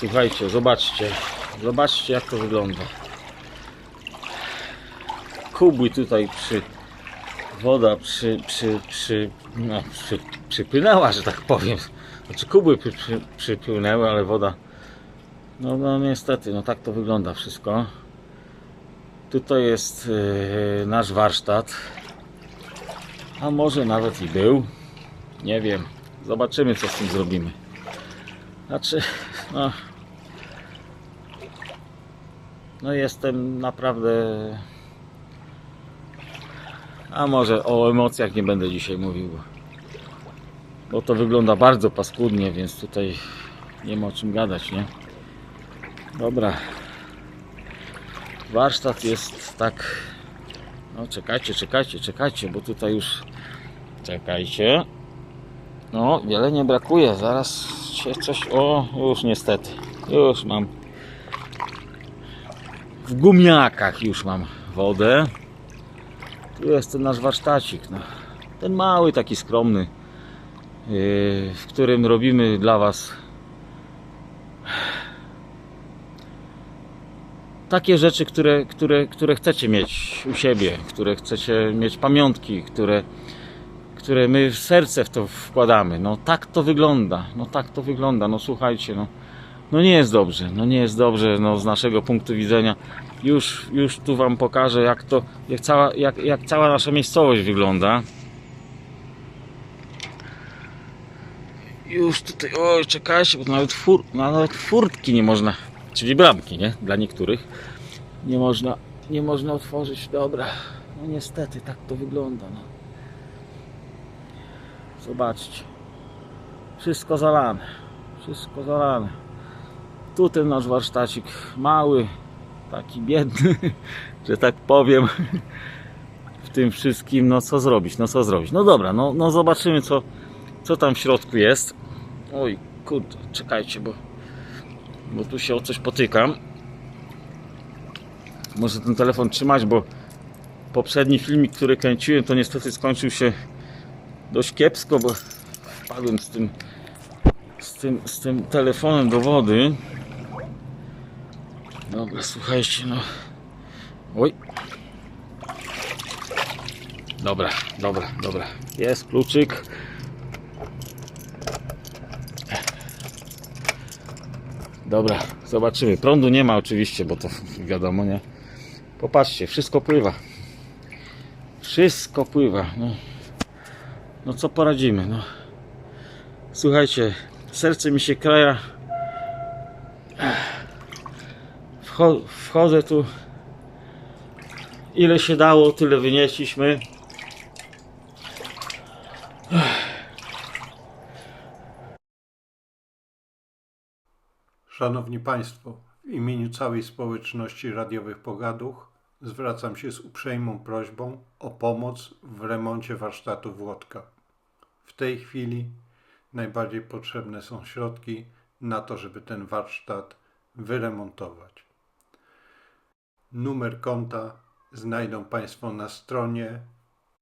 Słuchajcie, zobaczcie. Zobaczcie jak to wygląda. Kubły tutaj przy... Woda przy... przy... przy... No, przy, przypłynęła, że tak powiem. Znaczy kubły przy, przy, przypłynęły, ale woda... No, no niestety, no tak to wygląda wszystko. Tutaj jest yy, nasz warsztat. A może nawet i był. Nie wiem. Zobaczymy co z tym zrobimy. Znaczy, no. No jestem naprawdę. A może o emocjach nie będę dzisiaj mówił, bo, to wygląda bardzo paskudnie, więc tutaj nie ma o czym gadać, nie? Dobra. Warsztat jest tak. No czekajcie, czekajcie, czekajcie, bo tutaj już. Czekajcie. No, wiele nie brakuje. Zaraz się coś. O, już niestety. Już mam. W gumiakach już mam wodę. Tu jest ten nasz warsztacik. No. Ten mały, taki skromny, yy, w którym robimy dla Was takie rzeczy, które, które, które chcecie mieć u siebie, które chcecie mieć pamiątki, które, które my w serce w to wkładamy. No tak to wygląda, no tak to wygląda, no słuchajcie, no, no nie jest dobrze, no nie jest dobrze, no z naszego punktu widzenia. Już, już tu Wam pokażę, jak to, jak cała, jak, jak cała nasza miejscowość wygląda. Już tutaj, oj, czekajcie, bo nawet, fur, no, nawet furtki nie można, czyli bramki, nie? Dla niektórych nie można, nie można otworzyć. Dobra, no niestety tak to wygląda. No. Zobaczcie, wszystko zalane, wszystko zalane. Tu ten nasz warsztacik mały, taki biedny, że tak powiem. W tym wszystkim, no co zrobić, no co zrobić. No dobra, no, no zobaczymy co, co tam w środku jest. Oj, kurde, czekajcie, bo, bo tu się o coś potykam. Muszę ten telefon trzymać, bo poprzedni filmik, który kręciłem, to niestety skończył się dość kiepsko, bo wpadłem z tym, z tym, z tym telefonem do wody. Dobra, słuchajcie, no. Oj. Dobra, dobra, dobra. Jest kluczyk. Dobra, zobaczymy. Prądu nie ma oczywiście, bo to wiadomo, nie? Popatrzcie, wszystko pływa. Wszystko pływa. No, no co poradzimy? No. Słuchajcie, serce mi się kraja. Wcho- wchodzę tu. Ile się dało, tyle wynieśliśmy. Szanowni Państwo, w imieniu całej społeczności radiowych pogaduch zwracam się z uprzejmą prośbą o pomoc w remoncie warsztatu Włodka. W tej chwili najbardziej potrzebne są środki na to, żeby ten warsztat wyremontować. Numer konta znajdą Państwo na stronie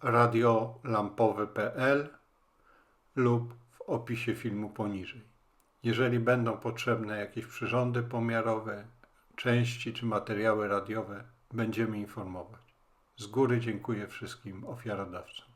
radiolampowe.pl lub w opisie filmu poniżej. Jeżeli będą potrzebne jakieś przyrządy pomiarowe, części czy materiały radiowe, będziemy informować. Z góry dziękuję wszystkim ofiarodawcom.